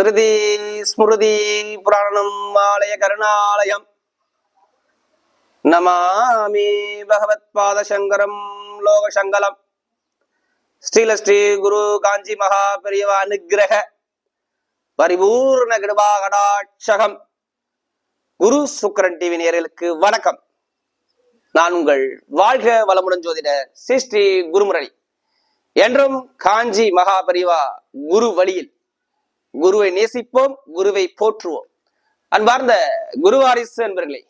ஸ்ருதி ஸ்மிருதி புராணம் ஆலய கருணாலயம். நமாமி பகவத் பாத சங்கரம் லோக சங்கலம் ஸ்ரீல ஸ்ரீ குரு காஞ்சி மகா பெரியவா அனுகிரக பரிபூர்ண கிருபா கடாட்சகம் குரு சுக்கரன் டிவி நேர்களுக்கு வணக்கம். நான் உங்கள் வாழ்க வளமுடன் ஜோதிடர் ஸ்ரீ ஸ்ரீ குருமுரளி. என்றும் காஞ்சி மகா பெரியவா குரு வழியில் குருவை நேசிப்போம் குருவை போற்றுவோம். அன்பார்ந்த குருவாரிசு என்பர்களே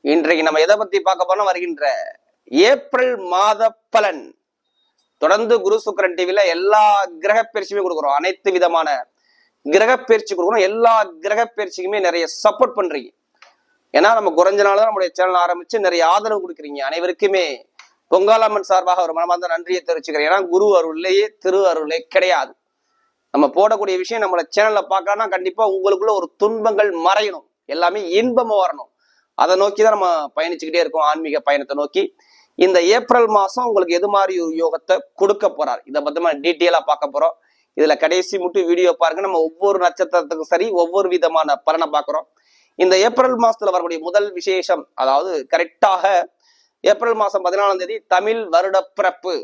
இன்றைக்கு நம்ம எதை பத்தி பார்க்க போனோம் வருகின்ற ஏப்ரல் மாத பலன். தொடர்ந்து குரு சுக்கரன் டிவில எல்லா கிரக பயிற்சியுமே கொடுக்குறோம். அனைத்து விதமான கிரக பயிற்சி கொடுக்குறோம். எல்லா கிரக பயிற்சிக்குமே நிறைய சப்போர்ட் பண்றீங்க. ஏன்னா நம்ம குறைஞ்ச நாள் தான் நம்முடைய சேனல் ஆரம்பிச்சு நிறைய ஆதரவு கொடுக்குறீங்க. அனைவருக்குமே பொங்காலம்மன் சார்பாக ஒரு மனமார்ந்த நன்றியை தெரிவிச்சுக்கிறேன். ஏன்னா குரு அருள்லேயே திரு அருளே கிடையாது. நம்ம போடக்கூடிய விஷயம் நம்மளை சேனல்ல பார்க்கணும்னா கண்டிப்பா உங்களுக்குள்ள ஒரு துன்பங்கள் மறையணும். எல்லாமே இன்பமா வரணும். அதை நோக்கி தான் நம்ம பயணிச்சுக்கிட்டே இருக்கோம். ஆன்மீக பயணத்தை நோக்கி. இந்த ஏப்ரல் மாசம் உங்களுக்கு எது மாதிரி ஒரு யோகத்தை கொடுக்க போறார்? இதை பத்தி டீட்டெயிலா பார்க்க போறோம். இதுல கடைசி மட்டும் வீடியோ பாருங்க. நம்ம ஒவ்வொரு நட்சத்திரத்துக்கும் சரி ஒவ்வொரு விதமான பலனை பார்க்குறோம். இந்த ஏப்ரல் மாசத்துல வரக்கூடிய முதல் விசேஷம் அதாவது கரெக்டாக ஏப்ரல் மாசம் பதினாலாம் தேதி தமிழ் வருட பிறப்பு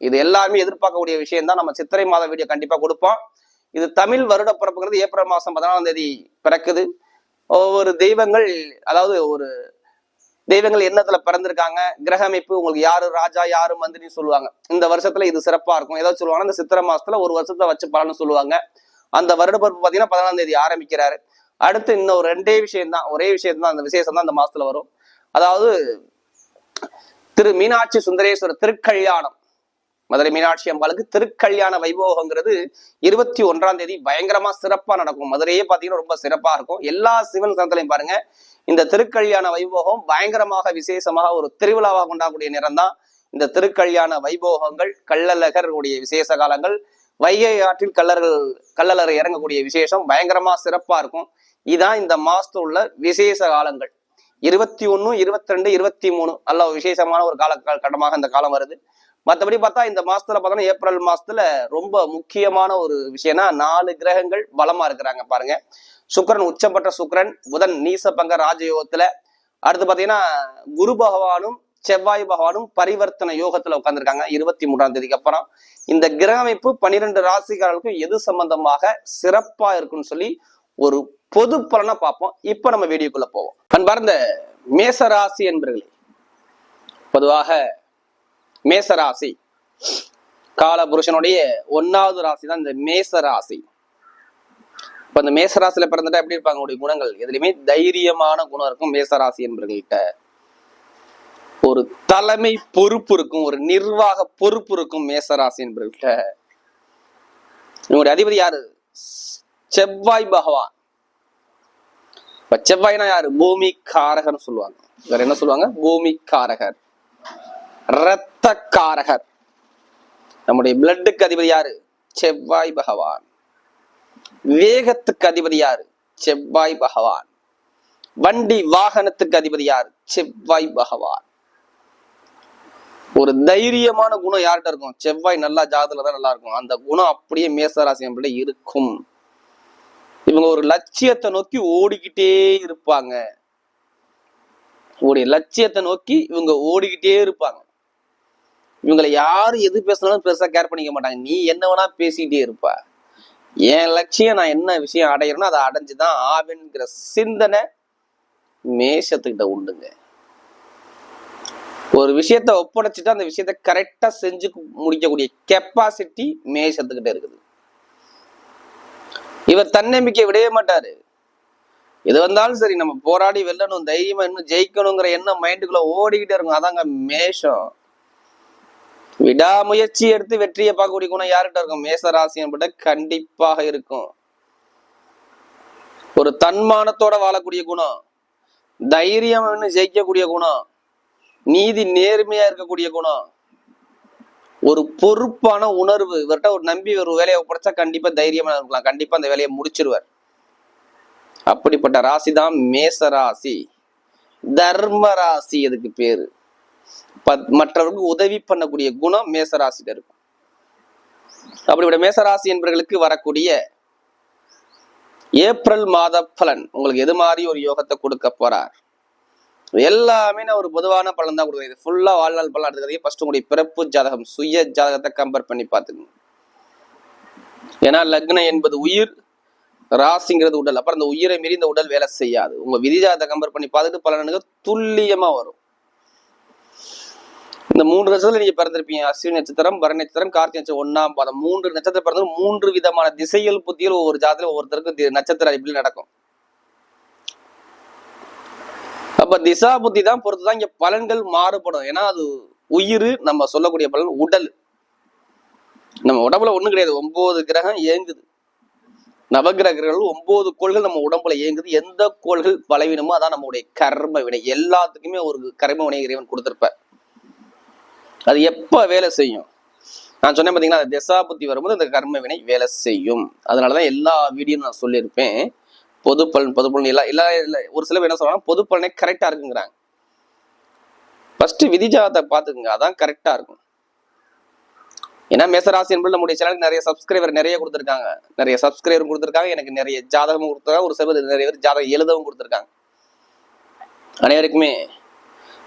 இது எல்லாருமே எதிர்பார்க்கக்கூடிய விஷயம் தான் நம்ம சித்திரை மாத வீடியோ கண்டிப்பா கொடுப்போம். இது தமிழ் வருட பிறப்புங்கிறது ஏப்ரல் மாசம் பதினாலாம் தேதி பிறக்குது. ஒவ்வொரு தெய்வங்கள் அதாவது ஒரு தெய்வங்கள் எண்ணத்துல பிறந்திருக்காங்க. கிரக அமைப்பு உங்களுக்கு யாரு ராஜா யாரு மந்திரின்னு சொல்லுவாங்க. இந்த வருஷத்துல இது சிறப்பா இருக்கும். ஏதாவது சொல்லுவாங்கன்னா இந்த சித்திரை மாசத்துல ஒரு வருஷத்தை வச்சு பலன்னு சொல்லுவாங்க. அந்த வருட பிறப்பு பாத்தீங்கன்னா பதினாலாம் தேதி ஆரம்பிக்கிறாரு. அடுத்து இன்னும் ஒரு ரெண்டே விஷயம் தான் ஒரே விஷயம் தான் அந்த விசேஷம் தான் அந்த மாசத்துல வரும். அதாவது திரு மீனாட்சி சுந்தரேஸ்வரர் திருக்கல்யாணம். மதுரை மீனாட்சி அம்பாளுக்கு திருக்கல்யாண வைபோகங்கிறது இருபத்தி ஒன்றாம் தேதி பயங்கரமா சிறப்பா நடக்கும். மதுரையே பாத்தீங்கன்னா ரொம்ப சிறப்பா இருக்கும். எல்லா சிவன் சந்தலையும் பாருங்க இந்த திருக்கல்யாண வைபோகம் பயங்கரமாக விசேஷமாக ஒரு திருவிழாவாக கொண்டாடக்கூடிய நேரம் தான் இந்த திருக்கல்யாண வைபோகங்கள் கள்ளழகருடைய விசேஷ காலங்கள் வைகை ஆற்றில் கல்லர்கள் கள்ளழகர் இறங்கக்கூடிய விசேஷம் பயங்கரமா சிறப்பா இருக்கும். இதான் இந்த மாசத்துல உள்ள விசேஷ காலங்கள். இருபத்தி ஒண்ணு இருபத்தி ரெண்டு இருபத்தி மூணு நல்ல விசேஷமான ஒரு கால கட்டமாக இந்த காலம் வருது. மற்றபடி பார்த்தா இந்த மாசத்துல பார்த்தோன்னா ஏப்ரல் மாசத்துல ரொம்ப முக்கியமான ஒரு விஷயம்னா நாலு கிரகங்கள் பலமா இருக்கிறாங்க பாருங்க. சுக்கரன் உச்சப்பட்ட சுக்கரன் புதன் நீசபங்க ராஜயோகத்துல. அடுத்து பாத்தீங்கன்னா குரு பகவானும் செவ்வாய் பகவானும் பரிவர்த்தனை யோகத்துல உட்காந்துருக்காங்க இருபத்தி மூன்றாம் தேதிக்கு அப்புறம். இந்த கிரக அமைப்பு பன்னிரெண்டு ராசிக்காரர்களுக்கும் எது சம்பந்தமாக சிறப்பா இருக்குன்னு சொல்லி ஒரு பொது பலனா பார்ப்போம். இப்ப நம்ம வீடியோக்குள்ள போவோம். அன்பார்ந்த மேச ராசி என்பர்களே பொதுவாக மேச ராசி காலபுருஷனுடைய ஒன்னாவது ராசி தான் இந்த மேச ராசி இப்ப இந்த மேச ராசியில பிறந்துட்டா எப்படி இருப்பாங்க? உடைய குணங்கள். எதுலையுமே தைரியமான குணம் இருக்கும் மேச ராசி என்பவர்கள்ட்ட ஒரு தலைமை பொறுப்பு இருக்கும். ஒரு நிர்வாக பொறுப்பு இருக்கும் மேசராசி என்பவர்கள்ட்ட இவங்களுடைய அதிபதி யாரு? செவ்வாய் பகவான். இப்ப செவ்வாய்னா யாரு? பூமி காரகர்னு சொல்லுவாங்க. வேற என்ன சொல்லுவாங்க? பூமி காரகர் ரத்தக்காரகர் நம்முடைய பிளட்டுக்கு அதிபதி யாரு? செவ்வாய் பகவான். வேகத்துக்கு அதிபதி யாரு? செவ்வாய் பகவான். வண்டி வாகனத்துக்கு அதிபதி யார்? செவ்வாய் பகவான். ஒரு தைரியமான குணம் யார்கிட்ட இருக்கும்? செவ்வாய் நல்லா ஜாதத்துல தான் நல்லா இருக்கும். அந்த குணம் அப்படியே மேசராசி இருக்கும். இவங்க ஒரு லட்சியத்தை நோக்கி ஓடிக்கிட்டே இருப்பாங்க. ஒரு லட்சியத்தை நோக்கி இவங்க ஓடிக்கிட்டே இருப்பாங்க. இவங்களை யாரும் எது பேசினாலும் பெருசாக கேர் பண்ணிக்க மாட்டாங்க. நீ என்ன வேணா பேசிக்கிட்டே இருப்பா. என் லட்சியம் நான் என்ன விஷயம் அடையிறேனோ அதை அடைஞ்சு தான் ஆவேங்கிற சிந்தனை மேஷத்துக்கிட்ட உண்டுங்க. ஒரு விஷயத்த ஒப்படைச்சிட்டு அந்த விஷயத்த கரெக்டா செஞ்சு முடிக்கக்கூடிய கெப்பாசிட்டி மேஷத்துக்கிட்ட இருக்குது. இவர் தன்னம்பிக்கை விடவே மாட்டாரு. எது வந்தாலும் சரி நம்ம போராடி வெல்லணும் தைரியமா இன்னும் ஜெயிக்கணுங்கிற எண்ணம் மைண்டுக்குள்ள ஓடிக்கிட்டே இருக்கும். அதாங்க மேஷம். விடாமுயற்சி எடுத்து வெற்றியை பார்க்கக்கூடிய குணம் யார்கிட்ட இருக்கும்? மேசராசி என்பட்ட கண்டிப்பாக இருக்கும். ஒரு தன்மானத்தோட வாழக்கூடிய குணம். தைரியம் ஜெயிக்கக்கூடிய குணம். நீதி நேர்மையா இருக்கக்கூடிய குணம். ஒரு பொறுப்பான உணர்வு. இவர்கிட்ட ஒரு நம்பி ஒரு வேலையை ஒப்படைச்சா கண்டிப்பா தைரியமா இருக்கலாம். கண்டிப்பா அந்த வேலையை முடிச்சிருவார். அப்படிப்பட்ட ராசி தான் மேச ராசி தர்ம ராசி அதுக்கு பேரு. மற்றவர்களுக்கு உதவி பண்ணக்கூடிய குணம் மேசராசியில் இருக்கும். அப்படிப்பட்ட மேசராசி என்பவர்களுக்கு வரக்கூடிய ஏப்ரல் மாத பலன் உங்களுக்கு எது மாதிரி ஒரு யோகத்தை கொடுக்க போறார்? எல்லாமே நான் ஒரு பொதுவான பலன் தான் கொடுக்குறேன். இது ஃபுல்லா வாழ்நாள் பலன் எடுத்துக்கிறதே ஃபர்ஸ்ட் உங்களுடைய பிறப்பு ஜாதகம் சுய ஜாதகத்தை கம்பேர் பண்ணி பார்த்துக்கணும் ஏன்னா லக்னம் என்பது உயிர் ராசிங்கிறது உடல். அப்புறம் அந்த உயிரை மீறி இந்த உடல் வேலை செய்யாது. உங்க விதி ஜாதகத்தை கம்பேர் பண்ணி பார்த்துட்டு பலனுக்கு துல்லியமா வரும். இந்த மூன்று நட்சத்திரம் நீங்க பிறந்திருப்பீங்க. அஸ்வினி நட்சத்திரம் பரணி நட்சத்திரம் கார்த்திகை நட்சத்திரம் ஒன்னாம் பாதம். மூன்று நட்சத்திரம் பிறந்தது மூன்று விதமான திசையல் புத்தியில் ஒவ்வொரு ஜாதத்துல ஒவ்வொருத்தருக்கும் நட்சத்திர அடிப்படையில் நடக்கும். அப்ப திசா புத்தி தான் பொறுத்துதான் இங்க பலன்கள் மாறுபடும். ஏன்னா அது உயிர் நம்ம சொல்லக்கூடிய பலன் உடல். நம்ம உடம்புல ஒண்ணும் கிடையாது. ஒன்பது கிரகம் இயங்குது. நவகிரகங்கள் ஒன்பது கோள்கள் நம்ம உடம்புல இயங்குது. எந்த கோள்கள் பலவீனமோ அதான் நம்மளுடைய கர்ம வினை. எல்லாத்துக்குமே ஒரு கர்ம வினை இறைவன் கொடுத்திருப்பார். அது எப்போ வேலை செய்யும்? நான் சொன்னேன் பார்த்தீங்கன்னா அந்த திசா புத்தி வரும்போது அந்த கர்ம வினை வேலை செய்யும். அதனால தான் எல்லா வீடியோ நான் சொல்லியிருப்பேன். பொது பலன் பொது பலன் எல்லா எல்லா ஒரு சில பேர் என்ன சொல்றாங்க பொது பலனே கரெக்டா இருக்குங்கிறாங்க. ஃபர்ஸ்ட் விதிஜாதத்தை பார்த்துக்குங்க அதான் கரெக்டாக இருக்கும். ஏன்னா மேசராசி என்பது நம்முடைய சேனலுக்கு நிறைய சப்ஸ்கிரைபர் நிறைய கொடுத்துருக்காங்க. நிறைய சப்ஸ்கிரைபரும் கொடுத்துருக்காங்க எனக்கு நிறைய ஜாதகமும் கொடுத்துருக்காங்க ஒரு சில பேர் நிறைய பேர் ஜாதகம் எழுதவும் கொடுத்துருக்காங்க. அனைவருக்குமே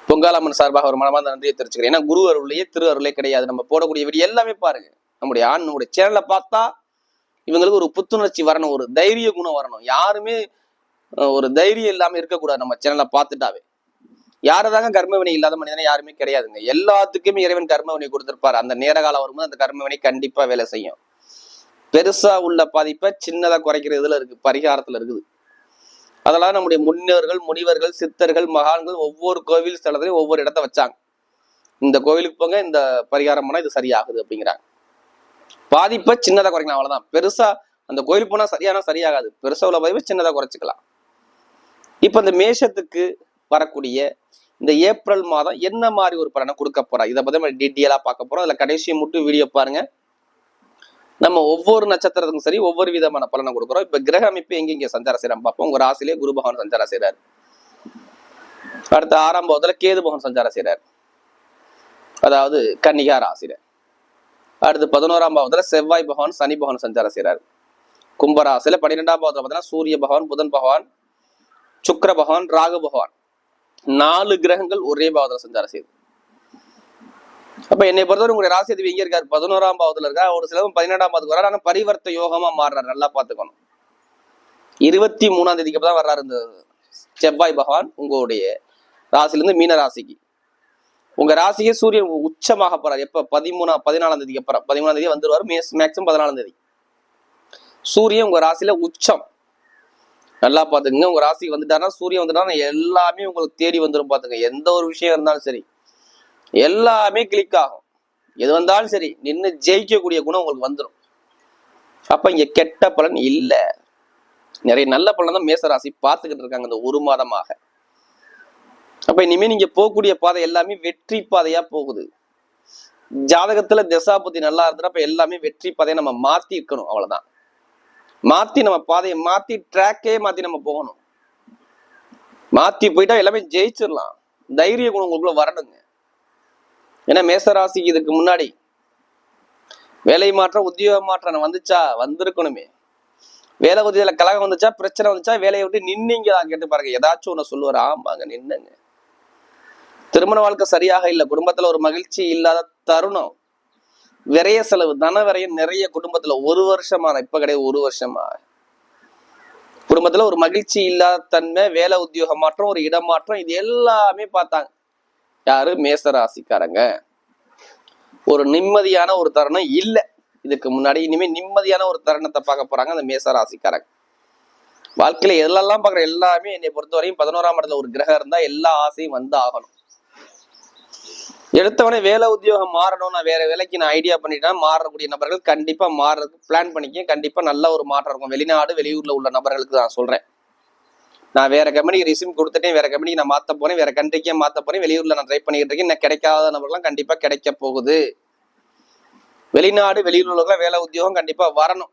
பொங்காலம்மன் சார்பாக ஒரு மனமார்ந்த நன்றியை தெரிவிச்சுக்கிறேன். ஏன்னா குரு அருளையே திரு அருளே கிடையாது. நம்ம போடக்கூடிய வீடியோ எல்லாமே பாருங்க. நம்முடைய ஆண் நம்முடைய சேனலை பார்த்தா இவங்களுக்கு ஒரு புத்துணர்ச்சி வரணும் ஒரு தைரிய குணம் வரணும். யாருமே ஒரு தைரியம் இல்லாம இருக்கக்கூடாது நம்ம சேனலை பார்த்துட்டாவே. யாரதாங்க கர்மவினை இல்லாத மனிதனை யாருமே கிடையாதுங்க. எல்லாத்துக்குமே இறைவன் கர்மவினை கொடுத்துருப்பாரு. அந்த நேர காலம் வரும்போது அந்த கர்மவினை கண்டிப்பா வேலை செய்யும். பெருசா உள்ள பாதிப்பை சின்னதா குறைக்கிறதுல இருக்கு பரிகாரத்துல இருக்குது. அதெல்லாம் நம்முடைய முன்னோர்கள் முனிவர்கள் சித்தர்கள் மகான்கள் ஒவ்வொரு கோவில் ஸ்தலத்திலையும் ஒவ்வொரு இடத்த வச்சாங்க. இந்த கோவிலுக்கு போங்க இந்த பரிகாரம் பண்ணால் இது சரியாகுது அப்படிங்கிறாங்க. பாதிப்பை சின்னதாக குறைக்கலாம் அவ்வளோதான் பெருசா அந்த கோயிலுக்கு போனால் சரியானா சரியாகாது. பெருசா உள்ள பாதிப்பை சின்னதாக குறைச்சிக்கலாம். இப்போ இந்த மேஷத்துக்கு வரக்கூடிய இந்த ஏப்ரல் மாதம் என்ன மாதிரி ஒரு பலனை கொடுக்க போறா? இதை பத்தி நம்ம டீட்டெயிலாக பார்க்க போறோம். அதில் கடைசி மட்டும் வீடியோ பாருங்க. நம்ம ஒவ்வொரு நட்சத்திரத்துக்கும் சரி ஒவ்வொரு விதமான பலனை கொடுக்குறோம். இப்ப கிரக அமைப்பு எங்கெங்க சஞ்சாரம் செய்யறோம் பார்ப்போம் உங்க ராசிலே குரு பகவான் சஞ்சாரம் செய்யறாரு அடுத்த ஆறாம் பாவத்துல கேது பகவான் சஞ்சாரம் செய்யறாரு அதாவது கன்னிகா ராசியில. அடுத்து பதினோராம் பாவத்துல செவ்வாய் பகவான் சனி பகவான் சஞ்சாரம் செய்யறாரு கும்பராசில பன்னிரெண்டாம் பாவத்துல பார்த்தீங்கன்னா சூரிய பகவான் புதன் பகவான் சுக்கர பகவான் ராகு பகவான். நாலு கிரகங்கள் ஒரே பாவத்துல சஞ்சாரம் செய்யுது. அப்ப என்னை பொறுத்தவரை உங்களுடைய ராசி அதிபதி எங்க இருக்காரு? பதினோராம் பாவத்துல இருக்கா ஒரு சிலவும் பதினெண்டாம் பாவத்துக்கு வர்றாரு. ஆனா பரிவர்த்த யோகமா மாறுறாரு. நல்லா பாத்துக்கணும் இருபத்தி மூணாம் தேதிக்கு தான் வர்றாரு இந்த செவ்வாய் பகவான் உங்களுடைய ராசில இருந்து மீன ராசிக்கு. உங்க ராசியே சூரியன் உச்சமாக போறாரு. எப்ப? பதிமூணா பதினாலாம் தேதிக்கு அப்புறம். பதிமூணாம் தேதி வந்துருவாரு. மேக்சிமம் பதினாலாம் தேதி. சூரியன் உங்க ராசியில உச்சம். நல்லா பாத்துக்கங்க உங்க ராசிக்கு வந்துட்டாருன்னா சூரியன் வந்துட்டாருன்னா எல்லாமே உங்களுக்கு தேடி வந்துடும் பாத்துங்க எந்த ஒரு விஷயம் இருந்தாலும் சரி. எல்லாமே கிளிக் ஆகும். எது வந்தாலும் சரி நின்று ஜெயிக்கக்கூடிய குணம் உங்களுக்கு வந்துடும் அப்ப இங்க கெட்ட பலன் இல்ல. நிறைய நல்ல பலன் தான் மேச ராசி பார்த்துக்கிட்டு இருக்காங்க இந்த ஒரு மாதமாக. அப்ப இனிமே நீங்க போகக்கூடிய பாதை எல்லாமே வெற்றி பாதையா போகுது. ஜாதகத்துல திசாபுத்தி நல்லா இருந்ததுன்னா அப்ப எல்லாமே வெற்றி பாதையை நம்ம மாத்தி இருக்கணும் அவ்வளவுதான். மாத்தி நம்ம பாதையை மாத்தி ட்ராக்கே மாத்தி நம்ம போகணும். மாத்தி போயிட்டா எல்லாமே ஜெயிச்சிடலாம் தைரிய குணம் உங்களுக்குள்ள வரணுங்க. ஏன்னா மேசராசிக்கு இதுக்கு முன்னாடி வேலை மாற்றம் உத்தியோக மாற்றம் வந்துச்சா? வந்திருக்கணுமே. வேலை உதவியில கலகம் வந்துச்சா? பிரச்சனை வந்துச்சா? வேலையை விட்டு நின்னீங்க கேட்டு பாருங்க. ஏதாச்சும் ஒண்ணு சொல்லுவார். ஆமாங்க நின்னுங்க. திருமண வாழ்க்கை சரியாக இல்லை. குடும்பத்துல ஒரு மகிழ்ச்சி இல்லாத தருணம். விரைய செலவு தன விரயம் நிறைய குடும்பத்துல ஒரு வருஷமான இப்ப கிடையாது ஒரு வருஷமா? குடும்பத்துல ஒரு மகிழ்ச்சி இல்லாத தன்மை வேலை உத்தியோக மாற்றம் ஒரு இடமாற்றம் இது எல்லாமே பார்த்தாங்க. யாரு? மேச ராசிக்காரங்க ஒரு நிம்மதியான ஒரு தருணம் இல்லை. இதுக்கு முன்னாடி இனிமே நிம்மதியான ஒரு தருணத்தை பார்க்க போறாங்க அந்த மேச ராசிக்காரங்க வாழ்க்கையில எதெல்லாம் பார்க்குற எல்லாமே என்னை பொறுத்தவரையும் பதினோராம் இடத்துல ஒரு கிரகம் இருந்தா எல்லா ஆசையும் வந்து ஆகணும். எடுத்தவனே வேலை உத்தியோகம் மாறணும் நான் வேற வேலைக்கு நான் ஐடியா பண்ணிட்டேன் மாறக்கூடிய நபர்கள் கண்டிப்பா மாறுறதுக்கு பிளான் பண்ணிக்க கண்டிப்பா நல்ல ஒரு மாற்றம் இருக்கும். வெளிநாடு வெளியூர்ல உள்ள நபர்களுக்கு நான் சொல்றேன். நான் வேற கம்பெனிக்கு ரிசியூம் கொடுத்துட்டேன் வேற கம்பெனிக்கு நான் மாத்த போறேன் வேற கண்ட்ரிக்கே மாத்த போறேன் வெளியூர்ல நான் ட்ரை பண்ணிட்டு இருக்கேன். எனக்கு கிடைக்காத நபர்கள்லாம் கண்டிப்பா கிடைக்க போகுது. வெளிநாடு வெளியூர்ல உள்ளவங்க வேலை உத்தியோகம் கண்டிப்பா வரணும்.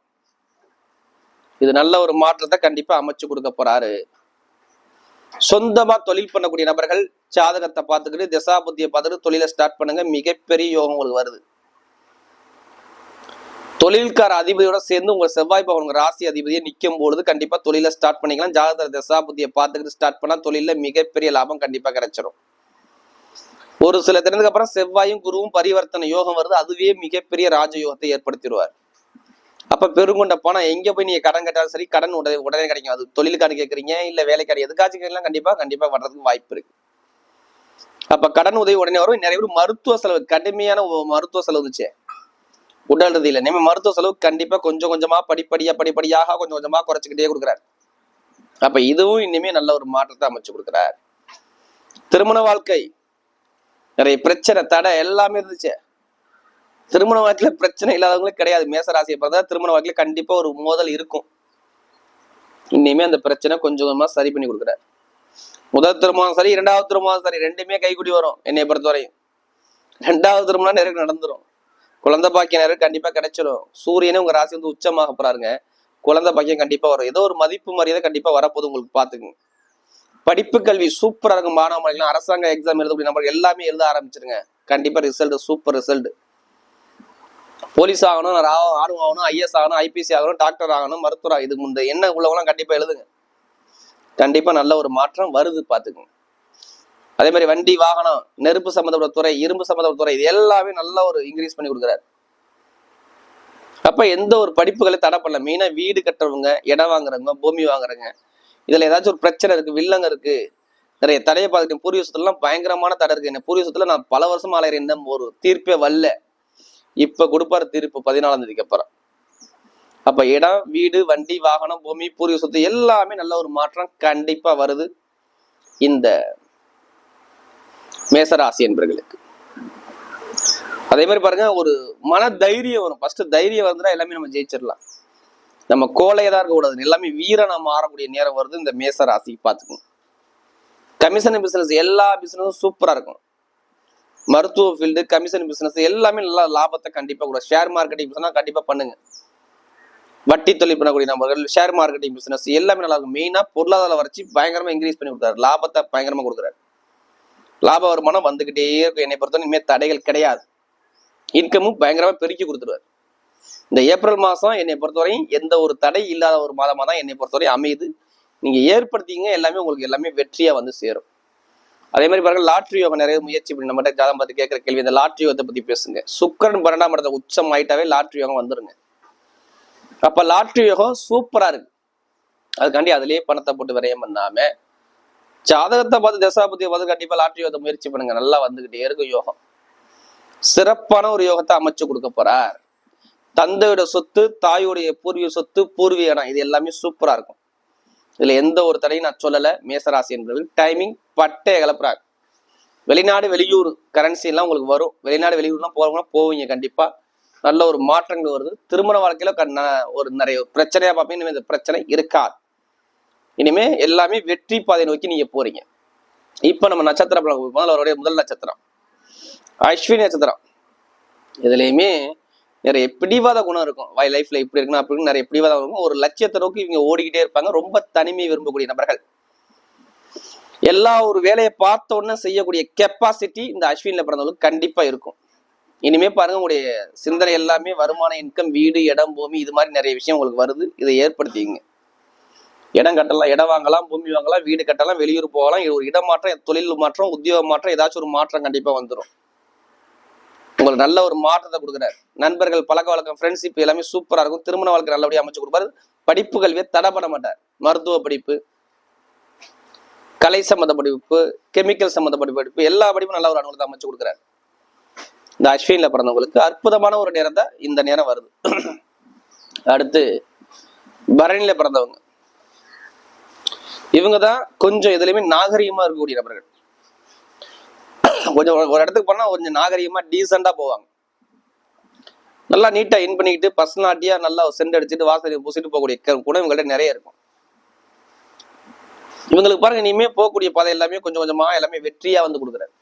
இது நல்ல ஒரு மாற்றத்தை கண்டிப்பா அமைச்சு கொடுக்க போறாரு. சொந்தமா தொழில் பண்ணக்கூடிய நபர்கள் ஜாதகத்தை பார்த்துக்கிட்டு திசா புத்தியை பார்த்துட்டு தொழிலை ஸ்டார்ட் பண்ணுங்க. மிகப்பெரிய யோகம் உங்களுக்கு வருது. தொழில்கார அதிபதியோட சேர்ந்து உங்க செவ்வாய் பவன் உங்க ராசி அதிபதியை நிற்கும் பொழுது கண்டிப்பா தொழில ஸ்டார்ட் பண்ணிக்கலாம். ஜாதகத்தில் தசா புத்தியை பார்த்துக்கிட்டு ஸ்டார்ட் பண்ணா தொழில மிகப்பெரிய லாபம் கண்டிப்பா கிடைச்சிரும். ஒரு சில தினத்துக்கு அப்புறம் செவ்வாயும் குருவும் பரிவர்த்தனை யோகம் வருது. அதுவே மிகப்பெரிய ராஜயோகத்தை ஏற்படுத்திடுவார். அப்ப பெருங்கொண்ட பணம் எங்க போய் நீங்க கடன் கட்டாலும் சரி கடன் உடனே உடனே கிடைக்கும். அது தொழிலுக்கான கேட்குறீங்க இல்ல வேலைக்கான எதுக்காச்சும் கேட்கலாம். கண்டிப்பா கண்டிப்பா வர்றதுக்கு வாய்ப்பு இருக்கு. அப்ப கடன் உதவி உடனே வரும். நிறைய பேர் மருத்துவ செலவு கடுமையான மருத்துவ செலவு இருந்துச்சு உடல் ரீதியில நம்ம மருத்துவ செலவு கண்டிப்பா கொஞ்சம் கொஞ்சமா படிப்படியா படிப்படியாக கொஞ்சம் கொஞ்சமா குறைச்சிக்கிட்டே கொடுக்குறாரு. அப்ப இதுவும் இனிமே நல்ல ஒரு மாற்றத்தை அமைச்சு கொடுக்குறார். திருமண வாழ்க்கை. நிறைய பிரச்சனை தடை எல்லாமே இருந்துச்சு. திருமண வாழ்க்கையில பிரச்சனை இல்லாதவங்களுக்கு கிடையாது. மேசராசியை பார்த்தா திருமண வாழ்க்கையில கண்டிப்பா ஒரு மோதல் இருக்கும். இனிமே அந்த பிரச்சனை கொஞ்சம் கொஞ்சமா சரி பண்ணி கொடுக்குறாரு. முதல் திருமணம் சரி இரண்டாவது திருமணம் சரி ரெண்டுமே கைக்குடி வரும் என்னை பொறுத்தவரையும். ரெண்டாவது திருமணம் நிறைய நடந்துரும். குழந்தை பாக்கிய நேரம் கண்டிப்பா கிடைச்சிடும் சூரியனே உங்க ராசி வந்து உச்சமாக போறாருங்க. குழந்தை பாக்கியம் கண்டிப்பா வரும். ஏதோ ஒரு மதிப்பு மரியாதை கண்டிப்பா வரப்போகுது உங்களுக்கு பாத்துக்குங்க படிப்பு கல்வி சூப்பரா இருக்கும். மாணவ மாணவிகள் அரசாங்க எக்ஸாம் எழுதக்கூடிய நம்ம எல்லாமே எழுத ஆரம்பிச்சிருங்க. கண்டிப்பா ரிசல்ட் சூப்பர் ரிசல்ட் போலீஸ் ஆகணும் நான் ஆர்வம் ஆகணும் ஐஎஸ் ஆகணும் ஐபிசி ஆகணும் டாக்டர் ஆகணும் மருத்துவர் இதுக்கு முந்தைய என்ன உள்ளவங்களாம் கண்டிப்பா எழுதுங்க. கண்டிப்பா நல்ல ஒரு மாற்றம் வருது பாத்துக்கோங்க அதே மாதிரி வண்டி வாகனம் நெருப்பு சம்மந்தப்பட்ட துறை இரும்பு சம்மந்தப்பட்ட துறை இது எல்லாமே நல்ல ஒரு இன்க்ரீஸ் பண்ணி கொடுக்குறாரு. அப்ப எந்த ஒரு படிப்புகளை தடை பண்ணல. மெயினா வீடு கட்டுறவங்க இடம் வாங்குறவங்க பூமி வாங்குறவங்க இதுல ஏதாச்சும் ஒரு பிரச்சனை இருக்கு வில்லங்க இருக்கு நிறைய தடையை பார்த்துட்டு பூர்வீக சொத்துலாம் பயங்கரமான தடை இருக்கு. என்ன பூர்வீக சொத்துல நான் பல வருஷம் அலையிறேன். இன்னும் ஒரு தீர்ப்பே வரல. இப்ப கொடுப்பாரு தீர்ப்பு பதினாலாம் தேதிக்கு அப்புறம். அப்ப இடம் வீடு வண்டி வாகனம் பூமி பூர்வீக சொத்து எல்லாமே நல்ல ஒரு மாற்றம் கண்டிப்பா வருது. இந்த மேசராசி என்பர்களுக்கு. அதே மாதிரி பாருங்க ஒரு மன தைரியம் வரும். ஃபர்ஸ்ட் தைரியம் வந்துட்டா எல்லாமே நம்ம ஜெயிச்சிடலாம். நம்ம கோலையை தான் இருக்கக்கூடாது எல்லாமே வீரனா மாறக்கூடிய நேரம் வருது இந்த மேச ராசிக்கு பார்த்துக்கோங்க கமிஷன் பிசினஸ் எல்லா பிசினஸும் சூப்பரா இருக்கும். மருத்துவ ஃபீல்டு கமிஷன் பிசினஸ் எல்லாமே நல்லா லாபத்தை கண்டிப்பா கூட. ஷேர் மார்க்கெட்டிங் பிசினஸ் கண்டிப்பா பண்ணுங்க. வட்டி தொழில் பண்ணக்கூடிய நபர்கள் ஷேர் மார்க்கெட்டிங் பிசினஸ் எல்லாமே நல்லா இருக்கும். மெயினா பொருளாதார வளர்ச்சி பயங்கரமா இன்க்ரீஸ் பண்ணி கொடுத்தாரு. லாபத்தை பயங்கரமா கொடுக்குறாரு. லாப வருமானம் வந்துகிட்டே இருக்கும். என்னை பொறுத்தவரை இனிமேல் தடைகள் கிடையாது. இன்கமும் பயங்கரமாக பெருக்கி கொடுத்துருவாரு. இந்த ஏப்ரல் மாதம் என்னை பொறுத்தவரையும் எந்த ஒரு தடை இல்லாத ஒரு மாதமாக தான் என்னை பொறுத்தவரையும் அமையுது. நீங்கள் ஏற்படுத்திங்க எல்லாமே உங்களுக்கு எல்லாமே வெற்றியாக வந்து சேரும். அதே மாதிரி பாருங்க லாட்ரி யோகம் நிறைய முயற்சி பண்ணி நம்ம ஜாதகம் பார்த்து கேட்குற கேள்வி இந்த லாட்ரி யோகத்தை பற்றி பேசுங்க. சுக்கரன் பன்னெண்டாம் இடத்த உச்சம் ஆயிட்டாவே லாட்ரி யோகம் வந்துருங்க. அப்போ லாட்ரி யோகம் சூப்பராக இருக்கு. அதுக்காண்டி அதுலேயே பணத்தை போட்டு விரயம் பண்ணாமல் ஜாதகத்தை பார்த்து தசாபதியை பார்த்து கண்டிப்பா லாட்ரி யோகத்தை முயற்சி பண்ணுங்க. நல்லா வந்துகிட்டே இருக்கும் யோகம். சிறப்பான ஒரு யோகத்தை அமைச்சு கொடுக்க போறார். தந்தையோட சொத்து தாயோடைய பூர்வீக சொத்து பூர்வீக இடம் இது எல்லாமே சூப்பரா இருக்கும். இதுல எந்த ஒரு தடையும் நான் சொல்லல. மேசராசி என்பது டைமிங் பட்டையை கலப்புறாங்க வெளிநாடு வெளியூர் கரன்சி எல்லாம் உங்களுக்கு வரும். வெளிநாடு வெளியூர்லாம் போறவங்களாம் போவீங்க கண்டிப்பா. நல்ல ஒரு மாற்றங்கள் வருது. திருமண வாழ்க்கையில ஒரு நிறைய பிரச்சனையா பார்ப்பீங்க இந்த பிரச்சனை இருக்காது. இனிமே எல்லாமே வெற்றி பாதை நோக்கி நீங்க போறீங்க. இப்ப நம்ம நட்சத்திர பலன் முதல்ல அவருடைய முதல் நட்சத்திரம். அஸ்வினி நட்சத்திரம். இதுலயுமே நிறைய பிடிவாத குணம் இருக்கும். வை லைஃப்ல இப்படி இருக்கணும் அப்படி நிறைய பிடிவாதம் இருக்கும் ஒரு லட்சியத்தை நோக்கி இவங்க ஓடிக்கிட்டே இருப்பாங்க. ரொம்ப தனிமை விரும்பக்கூடிய நபர்கள். எல்லா ஒரு வேலையை பார்த்த உடனே செய்யக்கூடிய கெப்பாசிட்டி இந்த அஸ்வின்ல பிறந்தவங்களுக்கு கண்டிப்பா இருக்கும். இனிமே பாருங்க உங்களுடைய சிந்தனை எல்லாமே வருமான இன்கம் வீடு இடம் பூமி இது மாதிரி நிறைய விஷயம் உங்களுக்கு வருது. இதை ஏற்படுத்திங்க இடம் கட்டலாம் இடம் வாங்கலாம் பூமி வாங்கலாம் வீடு கட்டலாம் வெளியூர் போகலாம். ஒரு இடம் மாற்றம் தொழில் மாற்றம் உத்தியோக மாற்றம் ஏதாச்சும் ஒரு மாற்றம் கண்டிப்பா வந்துடும் உங்களுக்கு நல்ல ஒரு மாற்றத்தை கொடுக்குறாரு. நண்பர்கள் பழக்க வழக்கம் ஃப்ரெண்ட்ஷிப் எல்லாமே சூப்பரா இருக்கும். திருமண வாழ்க்கை நல்லபடியாக அமைச்சு கொடுப்பாரு. படிப்பு கல்வியை தடைப்பட மாட்டார். மருத்துவ படிப்பு கலை சம்மந்த படிப்பு கெமிக்கல் சம்மந்தப்பட்ட படிப்பு எல்லா படிப்பும் நல்ல ஒரு அனுகூலத்தை அமைச்சு கொடுக்குறாரு. இந்த அஸ்வினில் பிறந்தவங்களுக்கு அற்புதமான ஒரு நேரம் தான் இந்த நேரம் வருது. அடுத்து பரணியில பிறந்தவங்க. இவங்க தான் கொஞ்சம் எதுலையுமே நாகரீகமா இருக்கக்கூடிய நபர்கள். கொஞ்சம் ஒரு இடத்துக்கு போனா கொஞ்சம் நாகரீகமா டீசெண்டா போவாங்க. நல்லா நீட்டா இன் பண்ணிக்கிட்டு பர்சனாலிட்டியா நல்லா சென்ட் அடிச்சுட்டு வாசலை பூசிட்டு போகக்கூடிய கூட குணம் இவங்கள்ட்ட நிறைய இருக்கும். இவங்களுக்கு பாருங்க இனிமே போகக்கூடிய பாதை எல்லாமே கொஞ்சம் கொஞ்சமா எல்லாமே வெற்றியா வந்து கொடுக்குறாரு.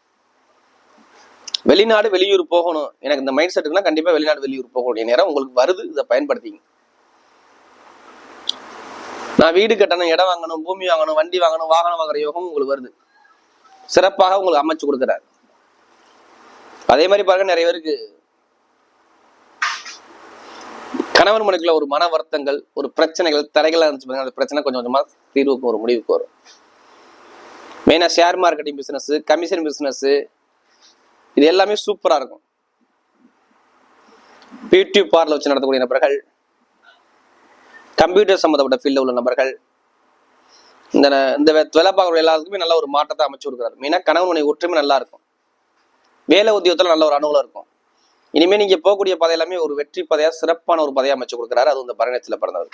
வெளிநாடு வெளியூர் போகணும். எனக்கு இந்த மைண்ட் செட்டுக்குன்னா கண்டிப்பா வெளிநாடு வெளியூர் போகக்கூடிய நேரம் உங்களுக்கு வருது இதை பயன்படுத்திங்க. நான் வீடு கட்டணும் இடம் வாங்கணும் பூமி வாங்கணும் வண்டி வாங்கணும் வாகனம் வாங்குற யோகம் உங்களுக்கு வருது. சிறப்பாக உங்களுக்கு அமைச்சு கொடுக்குறாரு. அதே மாதிரி பாருங்க நிறைய பேருக்கு கணவன் மனைக்குள்ள ஒரு மன வருத்தங்கள் ஒரு பிரச்சனைகள் தடைகளா இருந்துச்சு பாருங்க அந்த பிரச்சனை கொஞ்சம் கொஞ்சமா தீர்வுக்கு ஒரு முடிவுக்கு வரும். மெயினா share marketing business commission business இது எல்லாமே சூப்பரா இருக்கும். பியூட்டி பார்லர் வச்சு நடத்தக்கூடிய நபர்கள் கம்ப்யூட்டர் சம்மந்தப்பட்ட ஃபீல்டில் உள்ள நபர்கள் இந்த இந்த வேலை பார்க்குற எல்லாத்துக்குமே நல்ல ஒரு மாற்றத்தை அமைச்சு கொடுக்குறாரு. மெயினாக கணவன் ஒற்றுமை நல்லா இருக்கும். வேலை உத்தியோகத்தில் நல்ல ஒரு அனுகூலம் இருக்கும். இனிமேல் நீங்கள் போகக்கூடிய பாதை எல்லாமே ஒரு வெற்றி பதையாக சிறப்பான ஒரு பதையாக அமைச்சு கொடுக்குறாரு. அது இந்த பரணத்தில் பிறந்தவர்.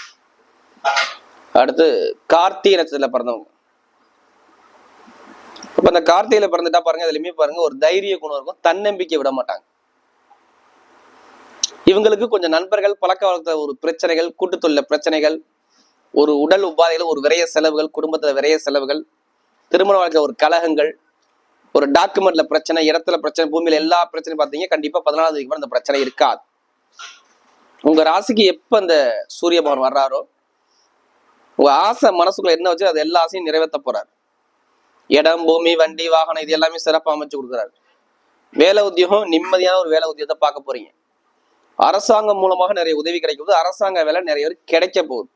அடுத்து கார்த்திகை நட்சத்திரத்தில் பிறந்தவங்க. இப்போ இந்த கார்த்திகையில் பிறந்துட்டா பாருங்க அதுலயுமே பாருங்க ஒரு தைரிய குணம் இருக்கும். தன்னம்பிக்கை விட மாட்டாங்க. இவங்களுக்கு கொஞ்சம் நண்பர்கள் பழக்க வழக்க ஒரு பிரச்சனைகள் கூட்டுத்தொழில பிரச்சனைகள் ஒரு உடல் உபாதைகள் ஒரு விரைய செலவுகள் குடும்பத்துல விரைய செலவுகள் திருமண வாழ்க்கை ஒரு கலகங்கள் ஒரு டாக்குமெண்ட்ல பிரச்சனை இடத்துல பிரச்சனை பூமியில எல்லா பிரச்சனையும் பார்த்தீங்க கண்டிப்பா பதினாலாவது வரைக்கும் அந்த பிரச்சனை இருக்காது. உங்க ராசிக்கு எப்ப அந்த சூரிய பகவான் வர்றாரோ உங்க ஆசை மனசுக்குள்ள என்ன வச்சு அது எல்லா ஆசையும் நிறைவேற்ற போறாரு. இடம் பூமி வண்டி வாகனம் இது எல்லாமே சிறப்பாக அமைச்சு கொடுக்குறாரு. வேலை உத்தியோகம் நிம்மதியான ஒரு வேலை உத்தியோகத்தை பார்க்க போறீங்க. அரசாங்கம் மூலமாக நிறைய உதவி கிடைக்க போகுது அரசாங்க வேலை நிறைய பேர் கிடைக்க போகுது.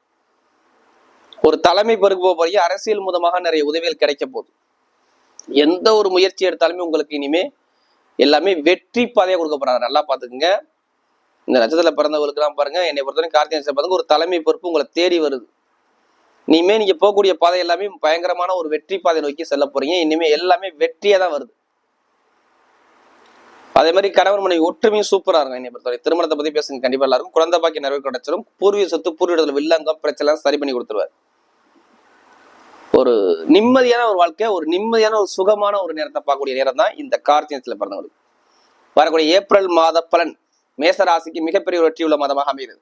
ஒரு தலைமை பொறுப்பு போக அரசியல் மூலமாக நிறைய உதவிகள் கிடைக்க போகுது. எந்த ஒரு முயற்சி எடுத்தாலுமே உங்களுக்கு இனிமே எல்லாமே வெற்றி பாதையாக கொடுக்க போறாங்க நல்லா பார்த்துக்குங்க. இந்த நட்சத்திரத்துல பிறந்தவங்களுக்குலாம் பாருங்க. என்னை பொறுத்தவரைக்கும் கார்த்திகை நட்சத்திரம் பாருங்க ஒரு தலைமை பொறுப்பு உங்களை தேடி வருது. இனிமே நீங்க போகக்கூடிய பாதை எல்லாமே பயங்கரமான ஒரு வெற்றி பாதை நோக்கி செல்ல போறீங்க. இனிமே எல்லாமே வெற்றியா தான் வருது. அதே மாதிரி கணவன் மனைவி ஒற்றுமையும் சூப்பரா இருக்கும் என்னை பொறுத்தவரை. திருமணத்தை பத்தி பேசுங்க கண்டிப்பாக எல்லாருக்கும். குழந்தை பாக்கி நிறைவு கிடைச்சிடும் பூர்வீக சொத்து பூர்வீகத்துல வில்லங்கம் பிரச்சனை சரி பண்ணி கொடுத்துருவார். ஒரு நிம்மதியான ஒரு வாழ்க்கை ஒரு நிம்மதியான ஒரு சுகமான ஒரு நேரத்தை பார்க்கக்கூடிய நேரம் தான் இந்த கார்த்திகத்துல பிறந்தவங்களுக்கு. வரக்கூடிய ஏப்ரல் மாத பலன். மேச ராசிக்கு மிகப்பெரிய ஒரு வெற்றியுள்ள மாதமாக அமைகிறது.